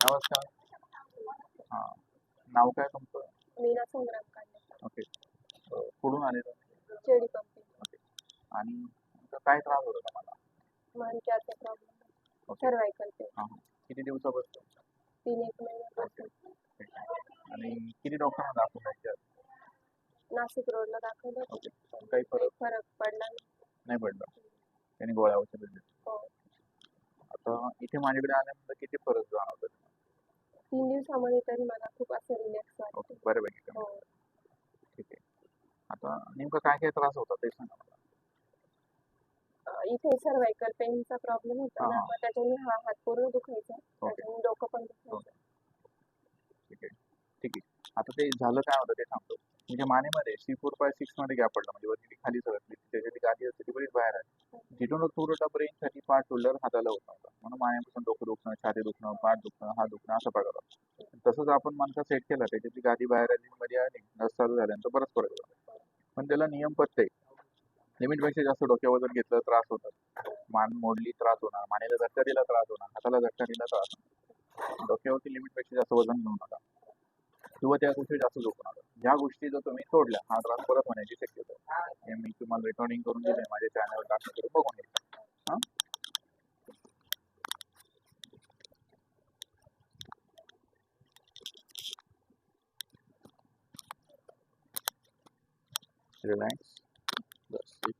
नमस्कार. हां. नाव काय तुमचं? मीना संग्राम काढले ओके. अं, कुठून आले तुम्ही? चेडी पंपिंग आणि तुमचा काय त्रास होता तुम्हाला? मानक्याचा प्रॉब्लेम ओके. सर्वायकल पेन हां हां. किती दिवसापासून? तीन एक महिन्यापासून. आणि किती डॉक्टरांना दाखवून याच्यात नाशिक रोडला दाखवलं ओके. होतं. काही काही फरक फरक पडला नाही. नाही पडला. त्यांनी गोळ्या औषधं दिली. हो. आता इथे माझ्याकडे आल्यानंतर किती फरक जाणवतो? तीन दिवसामध्ये तरी मला खूप असं रिलॅक्स ओके वाटतं. बऱ्यापैकी कमी. हो. ठीक आहे. आता नेमकं काय काय त्रास होता ते सांगा मला. अं, इथे सर्वायकल पेनचा प्रॉब्लेम होता ना हा. मग त्याच्याने हा हात पूर्ण दुखायचा त्याच्याने डोकं पण दुखायचं. ठीक आहे. ठीक आहे. आता ते झालं काय होतं ते सांगतो. म्हणजे मानेमध्ये सी फोर बाय सिक्समध्ये गॅप पडला म्हणजे वरती खाली सरकली त्याच्यातली गादी असते ती बरीच बाहेर आहे जिथून थोडं ब्रेन साठी पाठ शोल्डर हाताला होत नव्हता म्हणून मायापासून डोकं दुखणं छाती दुखणं पाठ दुखणं हात दुखणं असा प्रकार. होता तसंच आपण माणसा सेट केला त्याच्यातली गादी बाहेर आली मध्ये आली नस चालू झाल्यानंतर बरंच फरक पण त्याला नियम पत्ते लिमिटपेक्षा जास्त डोक्या वजन घेतलं त्रास होतात. मान मोडली त्रास होणार. मानेला झटका दिला त्रास होणार. हाताला झटका दिला त्रास होणार. डोक्यावरती लिमिटपेक्षा जास्त वजन घेऊ नका. किंवा त्या गोष्टी जास्त झोपू नका ज्या गोष्टी जर तुम्ही हा त्रास परत होण्याची शक्यता मी तुम्हाला रेकॉर्डिंग करून दिले माझ्या टाकून बघून बस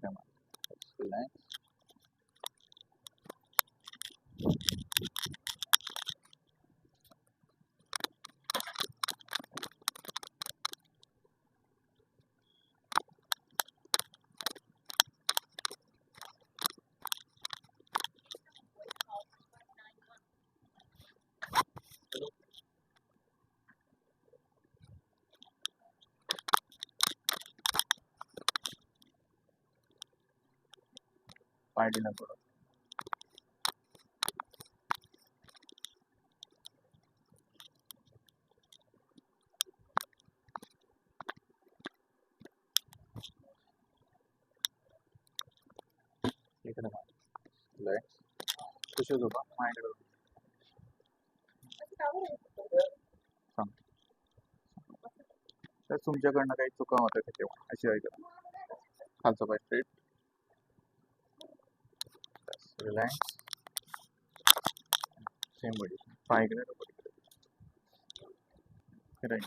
पाय दिला थोडं इकडे रिलॅक्स कशी झोपा माझ्याकडे सांग तर तुमच्याकडनं काही चुका होत्या का तेव्हा अशी ऐका खालचं पाय स्ट्रेट रिलायन्स सेम बॉडी पाय इकडे. डोकं तिकडे एक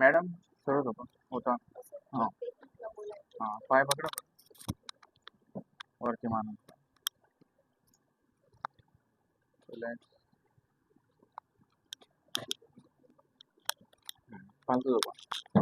मॅडम सरळ होता हां. हां. पाय पकडा. वरती मान 三个吧。